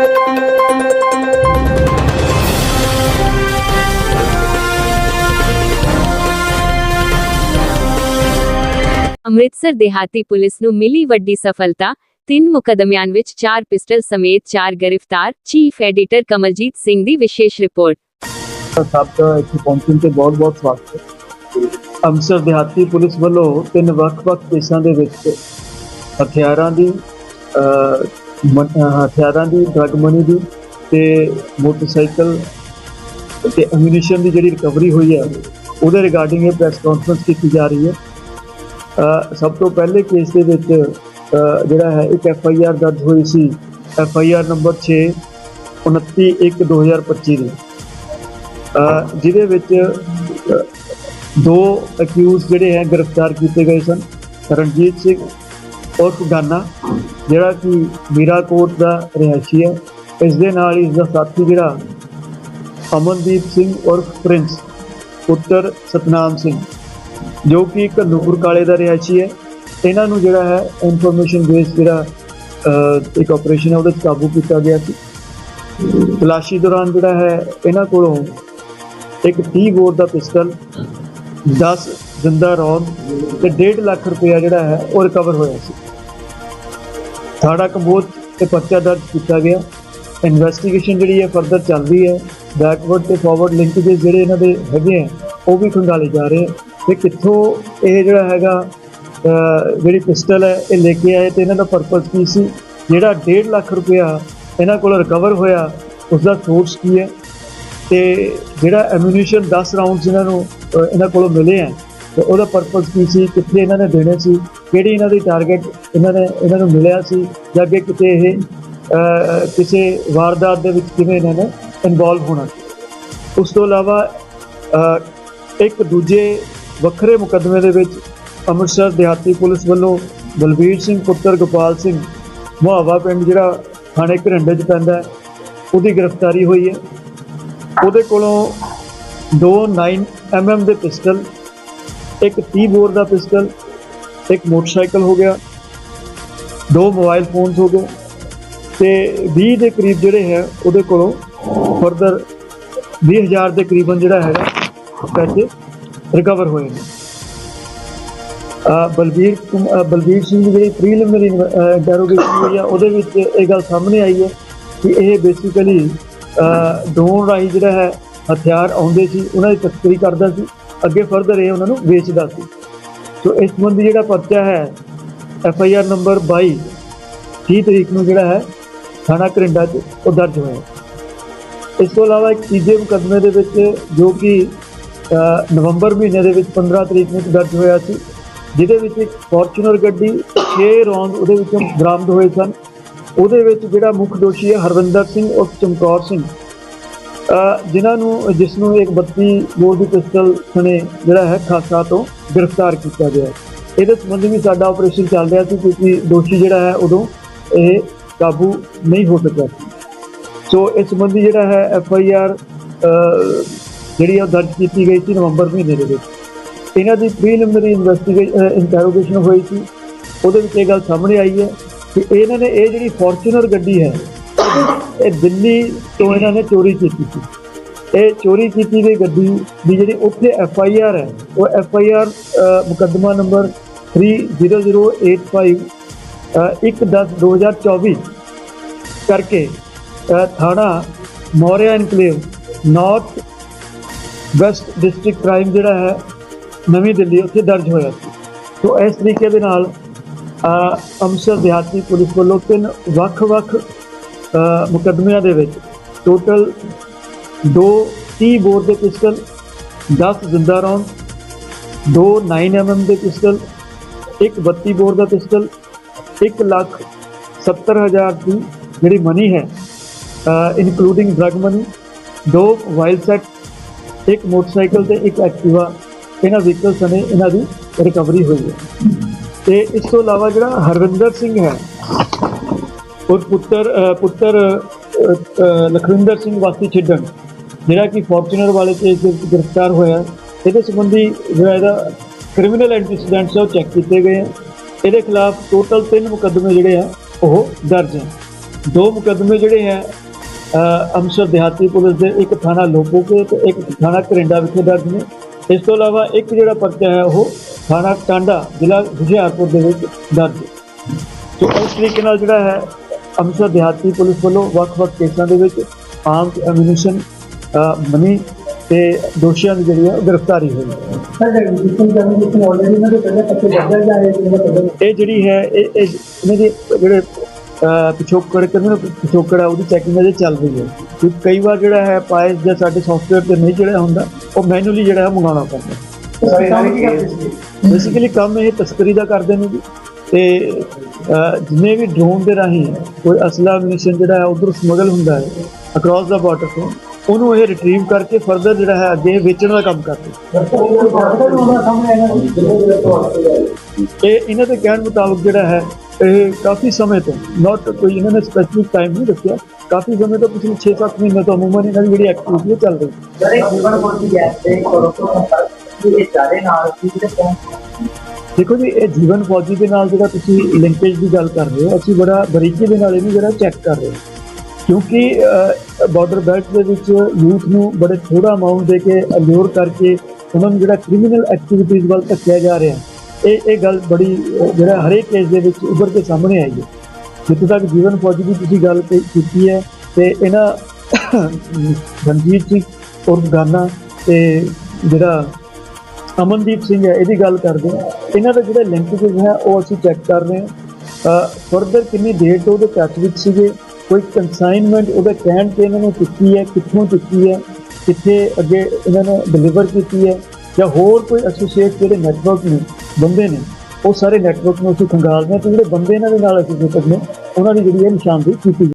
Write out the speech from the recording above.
ਅੰਮ੍ਰਿਤਸਰ ਦੇਹਾਤੀ ਪੁਲਿਸ ਨੂੰ ਮਿਲੀ ਵੱਡੀ ਸਫਲਤਾ। ਤਿੰਨ ਮੁਕਦਮਿਆਂ ਵਿੱਚ ਚਾਰ ਪਿਸਟਲ ਸਮੇਤ ਚਾਰ ਗ੍ਰਿਫਤਾਰ। ਚੀਫ ਐਡੀਟਰ ਕਮਲਜੀਤ ਸਿੰਘ ਦੀ ਵਿਸ਼ੇਸ਼ ਰਿਪੋਰਟ। ਸਾਹਿਬ ਦਾ ਇੱਥੇ ਪਹੁੰਚਣ ਤੇ ਬਹੁਤ-ਬਹੁਤ ਸਵਾਗਤ ਹੈ। ਅੰਮ੍ਰਿਤਸਰ ਦਿਹਾਤੀ ਪੁਲਿਸ ਵੱਲੋਂ ਤਿੰਨ ਵੱਖ-ਵੱਖ ਕੇਸਾਂ ਦੇ ਵਿੱਚ ਹਥਿਆਰਾਂ ਦੀ ਅਹ, ਮ- ਅਹ, ਹਥਿਆਰਾਂ ਦੀ ਡਰਗ ਮਨੀ ਦੀ ਤੇ ਮੋਟਰਸਾਈਕਲ ਤੇ ਐਮੂਨੀਸ਼ਨ ਦੀ ਜਿਹੜੀ ਰਿਕਵਰੀ ਹੋਈ ਹੈ ਉਹਦੇ ਰਿਗਾਰਡਿੰਗ ਇਹ ਪ੍ਰੈਸ ਕਾਨਫਰੰਸ ਕੀਤੀ ਜਾ ਰਹੀ ਹੈ। ਅਹ, ਸਭ ਤੋਂ ਪਹਿਲੇ ਕੇਸ ਦੇ ਵਿੱਚ ਅਹ, ਜਿਹੜਾ ਹੈ ਇੱਕ ਐਫ ਆਈ ਆਰ ਦਰਜ ਹੋਈ ਸੀ ਐਫ ਆਈ ਆਰ ਨੰਬਰ 6 29 1 2025 ਦੀ। ਅਹ ਜਿਹਦੇ ਵਿੱਚ ਅਹ, ਦੋ ਅਕਿਊਜ਼ ਜਿਹੜੇ ਹੈ ਗ੍ਰਿਫਤਾਰ ਕੀਤੇ ਗਏ ਸਨ। ਰਣਜੀਤ ਸਿੰਘ ਉਰਫ ਗਾਨਾ ਜਿਹੜਾ ਕਿ ਮੀਰਾਕੋਟ ਦਾ ਰਿਹਾਇਸ਼ੀ ਹੈ। ਇਸ ਦੇ ਨਾਲ ਹੀ ਇਸ ਦਾ ਸਾਥੀ ਜਿਹੜਾ ਅਮਨਦੀਪ ਸਿੰਘ ਔਰ ਪ੍ਰਿੰਸ, ਪੁੱਤਰ ਸਤਨਾਮ ਸਿੰਘ, ਜੋ ਕਿ ਘੱਲੂਪੁਰ ਕਾਲੇ ਦਾ ਰਿਹਾਇਸ਼ੀ ਹੈ। ਇਹਨਾਂ ਨੂੰ ਜਿਹੜਾ ਹੈ ਇਨਫੋਰਮੇਸ਼ਨ ਬੇਸ ਜਿਹੜਾ ਇੱਕ ਆਪਰੇਸ਼ਨ ਹੈ, ਉਹਦੇ ਵਿੱਚ ਕਾਬੂ ਕੀਤਾ ਗਿਆ ਸੀ। ਤਲਾਸ਼ੀ ਦੌਰਾਨ ਜਿਹੜਾ ਹੈ, ਇਹਨਾਂ ਕੋਲੋਂ ਇੱਕ 30 ਬੋਰ ਦਾ ਪਿਸਟਲ 10 ਜ਼ਿੰਦਾ ਰੌਂਦ ਤੇ 1.5 ਲੱਖ ਰੁਪਇਆ ਜਿਹੜਾ ਹੈ, ਉਹ ਰਿਕਵਰ ਹੋਇਆ ਸੀ। ਥਾੜਾ ਕੰਬੋਜ ਤੇ ਪਰਚਾ ਦਰਜ ਕੀਤਾ ਗਿਆ। ਇਨਵੈਸਟੀਗੇਸ਼ਨ ਜਿਹੜੀ ਹੈ ਫਰਦਰ ਚੱਲ ਰਹੀ ਹੈ। ਬੈਕਵਰਡ ਤੇ ਫਾਰਵਰਡ ਲਿੰਕੇजेस ਜਿਹੜੇ ਇਹਨਾਂ ਦੇ ਹੈਗੇ ਆ, ਉਹ ਵੀ ਖੰਗਾਲੇ ਜਾ ਰਹੇ ਆ। ਤੇ ਕਿੱਥੋਂ ਇਹ ਜਿਹੜਾ ਹੈਗਾ ਜਿਹੜੀ ਪਿਸਟਲ ਹੈ, ਇਹ ਲੈ ਕੇ ਆਏ ਤੇ ਇਹਨਾਂ ਦਾ ਪਰਪਸ ਕੀ ਸੀ? ਜਿਹੜਾ 1.5 ਲੱਖ ਰੁਪਇਆ ਇਹਨਾਂ ਕੋਲ ਰਿਕਵਰ ਹੋਇਆ ਉਸ ਦਾ ਸੋਰਸ ਕੀ ਹੈ? ਤੇ ਜਿਹੜਾ ਐਮੂਨੀਸ਼ਨ 10 ਰਾਉਂਡਸ ਇਹਨਾਂ ਨੂੰ ਇਹਨਾਂ ਕੋਲੋਂ ਮਿਲੇ ਆ ਤੇ ਉਹਦਾ ਪਰਪਸ ਕੀ ਸੀ, ਕਿੱਥੇ ਇਹਨਾਂ ਨੇ ਦੇਣੇ ਸੀ, ਕਿਹੜੀ ਇਹਨਾਂ ਦੀ ਟਾਰਗੇਟ ਇਹਨਾਂ ਨੇ, ਇਹਨਾਂ ਨੂੰ ਮਿਲਿਆ ਸੀ, ਜਾਂ ਅੱਗੇ ਕਿਤੇ ਇਹ ਕਿਸੇ ਵਾਰਦਾਤ ਦੇ ਵਿੱਚ ਕਿਵੇਂ ਇਹਨਾਂ ਨੇ ਇਨਵੋਲਵ ਹੋਣਾ ਸੀ। ਉਸ ਤੋਂ ਇਲਾਵਾ ਇੱਕ ਦੂਜੇ ਵੱਖਰੇ ਮੁਕੱਦਮੇ ਦੇ ਵਿੱਚ ਅੰਮ੍ਰਿਤਸਰ ਦਿਹਾਤੀ ਪੁਲਿਸ ਵੱਲੋਂ ਬਲਬੀਰ ਸਿੰਘ, ਪੁੱਤਰ ਗੋਪਾਲ ਸਿੰਘ ਮੁਹਾਵਾ ਪਿੰਡ ਜਿਹੜਾ ਥਾਣੇ ਘਰਿੰਡੇ 'ਚ ਪੈਂਦਾ ਉਹਦੀ ਗ੍ਰਿਫਤਾਰੀ ਹੋਈ ਹੈ। ਉਹਦੇ ਕੋਲੋਂ ਦੋ 9 mm ਦੇ ਪਿਸਟਲ ਇੱਕ 30 ਬੋਰ ਦਾ ਪਿਸਟਲ ਇੱਕ ਮੋਟਰਸਾਈਕਲ ਹੋ ਗਿਆ, ਦੋ ਮੋਬਾਈਲ ਫੋਨਸ ਹੋ ਗਏ ਤੇ 20 ਦੇ ਕਰੀਬ ਜਿਹੜੇ ਹੈ ਉਹਦੇ ਕੋਲੋਂ ਫਰਦਰ 20000 ਦੇ ਕਰੀਬਨ ਜਿਹੜਾ ਹੈਗਾ ਪੈਸੇ ਰਿਕਵਰ ਹੋਏ ਨੇ। ਬਲਬੀਰ ਬਲਬੀਰ ਸਿੰਘ ਦੀ ਜਿਹੜੀ ਪ੍ਰੀਲਿਮਿਨਰੀ ਇੰਟਰੋਗੇਸ਼ਨ ਹੋਈ ਆ, ਉਹਦੇ ਵਿੱਚ ਇਹ ਗੱਲ ਸਾਹਮਣੇ ਆਈ ਹੈ ਕਿ ਇਹ ਬੇਸਿਕਲੀ ਡਰੋਨ ਰਾਹੀਂ ਜਿਹੜਾ ਹੈ ਹਥਿਆਰ ਆਉਂਦੇ ਸੀ, ਉਹਨਾਂ ਦੀ ਤਸਕਰੀ ਕਰਦਾ ਸੀ। ਅੱਗੇ ਫਰਦਰ ਇਹ ਉਹਨਾਂ ਨੂੰ ਵੇਚਦਾ ਸੀ। ਸੋ ਇਸ ਸੰਬੰਧੀ ਜਿਹੜਾ ਪਰਚਾ ਹੈ ਐਫ ਆਈ ਆਰ ਨੰਬਰ 22 30 ਤਰੀਕ ਨੂੰ ਜਿਹੜਾ ਹੈ, ਥਾਣਾ ਕਰਿੰਡਾ 'ਚ ਉਹ ਦਰਜ ਹੋਇਆ ਇਸ ਤੋਂ ਇਲਾਵਾ ਇੱਕ ਤੀਜੇ ਮੁਕੱਦਮੇ ਦੇ ਵਿੱਚ ਜੋ ਕਿ ਨਵੰਬਰ ਮਹੀਨੇ ਦੇ ਵਿੱਚ 15 ਤਰੀਕ ਨੂੰ ਦਰਜ ਹੋਇਆ ਸੀ, ਜਿਹਦੇ ਵਿੱਚ ਇੱਕ ਫੋਰਚੂਨਰ ਗੱਡੀ 6 ਰੌਂਦ ਉਹਦੇ ਵਿੱਚੋਂ ਬਰਾਮਦ ਹੋਏ ਸਨ। ਉਹਦੇ ਵਿੱਚ ਜਿਹੜਾ ਮੁੱਖ ਦੋਸ਼ੀ ਹੈ ਹਰਵਿੰਦਰ ਸਿੰਘ ਉਰਫ ਚਮਕੌਰ ਸਿੰਘ। ਜਿਨ੍ਹਾਂ ਨੂੰ, ਜਿਸ ਨੂੰ ਇੱਕ 32 ਬੋਰ ਦੀ ਪਿਸਟਲ ਸਣੇ ਜਿਹੜਾ ਹੈ ਖਾਸਾ ਤੋਂ ਗ੍ਰਿਫਤਾਰ ਕੀਤਾ ਗਿਆ ਇਹਦੇ ਸੰਬੰਧੀ ਵੀ ਸਾਡਾ ਆਪਰੇਸ਼ਨ ਚੱਲ ਰਿਹਾ ਸੀ ਕਿਉਂਕਿ ਦੋਸ਼ੀ ਜਿਹੜਾ ਹੈ ਉਦੋਂ ਇਹ ਕਾਬੂ ਨਹੀਂ ਹੋ ਸਕਿਆ ਸੀ। ਸੋ ਇਸ ਸੰਬੰਧੀ ਜਿਹੜਾ ਹੈ ਐਫ ਆਈ ਆਰ ਜਿਹੜੀ ਆ ਉਹ ਦਰਜ ਕੀਤੀ ਗਈ ਸੀ ਨਵੰਬਰ ਮਹੀਨੇ ਦੇ ਵਿੱਚ। ਇਹਨਾਂ ਦੀ ਪ੍ਰੀਲਿਮਿਨਰੀ ਇਨਵੈਸਟੀਗੇਸ਼ਨ ਇੰਟਰੋਗੇਸ਼ਨ ਹੋਈ ਸੀ। ਉਹਦੇ ਵਿੱਚ ਇਹ ਗੱਲ ਸਾਹਮਣੇ ਆਈ ਹੈ ਕਿ ਇਹਨਾਂ ਨੇ ਇਹ ਜਿਹੜੀ ਫੋਰਚੂਨਰ ਗੱਡੀ ਹੈ ਇਹ ਦਿੱਲੀ ਤੋਂ ਇਹਨਾਂ ਨੇ ਚੋਰੀ ਕੀਤੀ ਸੀ। ਇਹ ਚੋਰੀ ਕੀਤੀ ਗਈ ਗੱਡੀ ਦੀ ਜਿਹੜੀ ਉੱਥੇ ਐਫ ਆਈ ਆਰ ਹੈ ਉਹ ਐਫ ਆਈ ਆਰ ਮੁਕੱਦਮਾ ਨੰਬਰ 30085 1/10/2024 ਕਰਕੇ ਅ, ਥਾਣਾ Maurya enclave north west district crime ਜਿਹੜਾ ਹੈ ਨਵੀਂ ਦਿੱਲੀ ਉੱਥੇ ਦਰਜ ਹੋਇਆ ਸੀ। ਸੋ ਇਸ ਤਰੀਕੇ ਦੇ ਨਾਲ ਅ, ਅੰਮ੍ਰਿਤਸਰ ਦਿਹਾਤੀ ਪੁਲਿਸ ਵੱਲੋਂ ਤਿੰਨ ਵੱਖ-ਵੱਖ ਅ, ਮੁਕੱਦਮਿਆਂ ਦੇ ਵਿੱਚ ਟੋਟਲ ਦੋ 30 ਬੋਰ ਦੇ ਪਿਸਟਲ 10 ਜ਼ਿੰਦਾ ਰੌਂਦ, ਦੋ 9 mm ਦੇ ਪਿਸਟਲ, ਇੱਕ 32 ਬੋਰ ਦਾ ਪਿਸਟਲ 1 ਲੱਖ 70 ਹਜ਼ਾਰ ਦੀ ਜਿਹੜੀ ਮਨੀ ਹੈ ਇਨਕਲੂਡਿੰਗ ਡਰਗ ਮਨੀ ਦੋ ਵਾਈਲਡ ਸੈਟ ਇੱਕ ਮੋਟਰਸਾਈਕਲ ਤੇ ਇੱਕ ਐਕਟਿਵਾ ਇਹਨਾਂ ਵਹੀਕਲ ਸਨੇ ਇਹਨਾਂ ਦੀ ਰਿਕਵਰੀ ਹੋਈ ਹੈ। ਤੇ ਇਸ ਤੋਂ ਇਲਾਵਾ ਜਿਹੜਾ ਹਰਵਿੰਦਰ ਸਿੰਘ ਹੈ ਉਸ ਪੁੱਤਰ ਪੁੱਤਰ ਲਖਵਿੰਦਰ ਸਿੰਘ ਵਾਸੀ ਛਿੱਡਣ, ਜਿਹੜਾ ਕਿ ਫੋਰਚੂਨਰ ਵਾਲੇ ਕੇਸ ਦੇ ਵਿੱਚ ਗ੍ਰਿਫਤਾਰ ਹੋਇਆ। ਇਹਦੇ ਸੰਬੰਧੀ ਜਿਹੜਾ ਇਹਦਾ ਕ੍ਰਿਮੀਨਲ ਐਂਟੀਸੀਡੈਂਟਸ ਉਹ ਚੈੱਕ ਕੀਤੇ ਗਏ ਆ। ਇਹਦੇ ਖਿਲਾਫ ਟੋਟਲ ਤਿੰਨ ਮੁਕੱਦਮੇ ਜਿਹੜੇ ਆ, ਉਹ ਦਰਜ ਹੈ ਦੋ ਮੁਕੱਦਮੇ ਜਿਹੜੇ ਹੈ ਅੰਮ੍ਰਿਤਸਰ ਦਿਹਾਤੀ ਪੁਲਿਸ ਦੇ, ਇੱਕ ਥਾਣਾ ਲੋਪੋਕੇ ਤੇ ਇੱਕ ਥਾਣਾ ਕਰਿੰਡਾ ਵਿਖੇ ਦਰਜ ਨੇ। ਇਸ ਤੋਂ ਇਲਾਵਾ ਇੱਕ ਜਿਹੜਾ ਪਰਚਾ ਹੈ, ਉਹ ਥਾਣਾ ਟਾਂਡਾ ਜ਼ਿਲ੍ਹਾ ਹੁਸ਼ਿਆਰਪੁਰ ਦੇ ਵਿੱਚ ਦਰਜ ਹੈ। ਸੋ ਇਸ ਤਰੀਕੇ ਨਾਲ ਜਿਹੜਾ ਹੈ ਅੰਮ੍ਰਿਤਸਰ ਦਿਹਾਤੀ ਪੁਲਿਸ ਵੱਲੋਂ ਵੱਖ-ਵੱਖ ਕੇਸਾਂ ਦੇ ਵਿੱਚ ਆਮ ਐਮਿਨਿਸ਼ਨ ਮਨੀ ਤੇ ਦੋਸ਼ੀਆਂ ਦੀ ਜਿਹੜੀ ਹੈ ਉਹ ਗ੍ਰਿਫਤਾਰੀ ਹੋਈ। ਇਹ ਜਿਹੜੀ ਹੈ ਇਹ ਇਹ ਇਹਨਾਂ ਦੇ ਜਿਹੜੇ ਪਿਛੋਕੜ ਕਹਿੰਦੇ ਨੇ ਪਿਛੋਕੜ ਆ ਉਹਦੀ ਚੈਕਿੰਗ ਅਜੇ ਚੱਲ ਰਹੀ ਹੈ। ਕਿਉਂਕਿ ਕਈ ਵਾਰ ਜਿਹੜਾ ਹੈ ਪਾਇਸ ਜਾਂ ਸਾਡੇ ਸੌਫਟਵੇਅਰ ਤੇ ਨਹੀਂ ਜਿਹੜਾ ਹੁੰਦਾ ਉਹ ਮੈਨੂਅਲੀ ਜਿਹੜਾ ਹੈ ਮੰਗਾਉਣਾ ਪੈਂਦਾ। ਕੀ ਬੇਸਿਕਲੀ ਕੰਮ ਇਹ ਤਸਕਰੀ ਦਾ ਕਰਦੇ ਨੇ ਜੀ। ਤੇ ਜਿੰਨੇ ਵੀ ਡਰੋਨ ਦੇ ਰਾਹੀਂ ਕੋਈ ਅਸਲਾ ਮਿਸ਼ਨ ਜਿਹੜਾ ਹੈ ਉਧਰ ਸਮਗਲ ਹੁੰਦਾ ਹੈ ਅਕ੍ਰੋਸ ਦਾ ਬਾਰਡਰ ਤੋਂ, ਉਹਨੂੰ ਇਹ ਰਿਟਰੀਵ ਕਰਕੇ ਫਰਦਰ ਜਿਹੜਾ ਹੈ ਅੱਗੇ ਵੇਚਣ ਦਾ ਕੰਮ ਕਰਦੇ ਇਹ ਇਹਨਾਂ ਦੇ ਕਹਿਣ ਮੁਤਾਬਕ ਜਿਹੜਾ ਹੈ, ਇਹ ਕਾਫੀ ਸਮੇਂ ਤੋਂ ਨਾਟ ਕੋਈ ਇਹਨਾਂ ਨੇ ਸਪੈਸੀਫਿਕ ਟਾਈਮ ਨਹੀਂ ਰੱਖਿਆ, ਕਾਫੀ ਸਮੇਂ ਤੋਂ ਪਿਛਲੇ 6-7 ਮਹੀਨੇ ਤੋਂ ਅਮੂਮਨ ਇਹਨਾਂ ਦੀ ਜਿਹੜੀ ਐਕਟੀਵਿਟੀ ਹੈ ਚੱਲ ਰਹੀ ਹੈ। ਜਿਹੜੇ ਜੀਵਨ ਕੋਟੀ ਗੈਸ ਤੇ ਕਰੋ ਤੋਂ ਸੰਪਰਕ ਇਹ ਸਾਰੇ ਨਾਲ ਸੀ ਤੇ ਦੇਖੋ ਜੀ, ਇਹ ਜੀਵਨ ਫੌਜੀ ਦੇ ਨਾਲ ਜਿਹੜਾ ਤੁਸੀਂ ਲਿੰਕੇਜ ਦੀ ਗੱਲ ਕਰ ਰਹੇ ਹੋ, ਅਸੀਂ ਬੜਾ ਬਰੀਕੀ ਦੇ ਨਾਲ ਇਹਨੂੰ ਜਿਹੜਾ ਚੈੱਕ ਕਰ ਰਹੇ ਹਾਂ। ਕਿਉਂਕਿ ਬਾਰਡਰ ਬੈਲਟ ਦੇ ਵਿੱਚ ਯੂਥ ਨੂੰ ਬੜੇ ਥੋੜਾ ਅਮਾਉਂਟ ਦੇ ਕੇ ਅਲਿਓਰ ਕਰਕੇ ਉਹਨਾਂ ਨੂੰ ਜਿਹੜਾ ਕ੍ਰਿਮੀਨਲ ਐਕਟੀਵਿਟੀਜ਼ ਵੱਲ ਧੱਕਿਆ ਜਾ ਰਿਹਾ ਇਹ ਇਹ ਗੱਲ ਬੜੀ ਜਿਹੜਾ ਹਰੇਕ ਕੇਸ ਦੇ ਵਿੱਚ ਉੱਭਰ ਕੇ ਸਾਹਮਣੇ ਆਈ ਹੈ। ਜਿੱਥੇ ਤੱਕ ਜੀਵਨ ਫੌਜੀ ਦੀ ਤੁਸੀਂ ਗੱਲ ਕੀਤੀ ਹੈ, ਤੇ ਇਹਨਾਂ ਰਣਜੀਤ ਸਿੰਘ ਔਰ ਗਾਨਾ ਤੇ ਜਿਹੜਾ ਅਮਨਦੀਪ ਸਿੰਘ ਹੈ, ਇਹਦੀ ਗੱਲ ਕਰਦੇ ਹਾਂ। ਇਹਨਾਂ ਦਾ ਜਿਹੜਾ ਲਿੰਕੇਜ ਹੈ ਉਹ ਅਸੀਂ ਚੈੱਕ ਕਰ ਰਹੇ ਹਾਂ। ਫਰਦਰ ਕਿੰਨੀ ਦੇਰ ਤੋਂ ਉਹਦੇ ਟੱਚ ਵਿੱਚ ਸੀਗੇ? ਕੋਈ ਕੰਸਾਈਨਮੈਂਟ ਉਹਦੇ ਕਹਿਣ ਤੇ ਇਹਨਾਂ ਨੇ ਚੁੱਕੀ ਹੈ? ਕਿੱਥੋਂ ਚੁੱਕੀ ਹੈ? ਕਿੱਥੇ ਅੱਗੇ ਇਹਨਾਂ ਨੇ ਡਿਲੀਵਰ ਕੀਤੀ ਹੈ? ਜਾਂ ਹੋਰ ਕੋਈ ਐਸੋਸੀਏਟ ਜਿਹੜੇ ਨੈਟਵਰਕ ਨੇ, ਬੰਦੇ ਨੇ, ਉਹ ਸਾਰੇ ਨੈਟਵਰਕ ਨੂੰ ਅਸੀਂ ਖੰਗਾਲਦੇ ਹਾਂ। ਤੇ ਜਿਹੜੇ ਬੰਦੇ ਇਹਨਾਂ ਦੇ ਨਾਲ ਅਸੀਂ ਨੇ, ਉਹਨਾਂ ਦੀ ਜਿਹੜੀ ਹੈ ਨਿਸ਼ਾਨਦੇਹੀ ਕੀਤੀ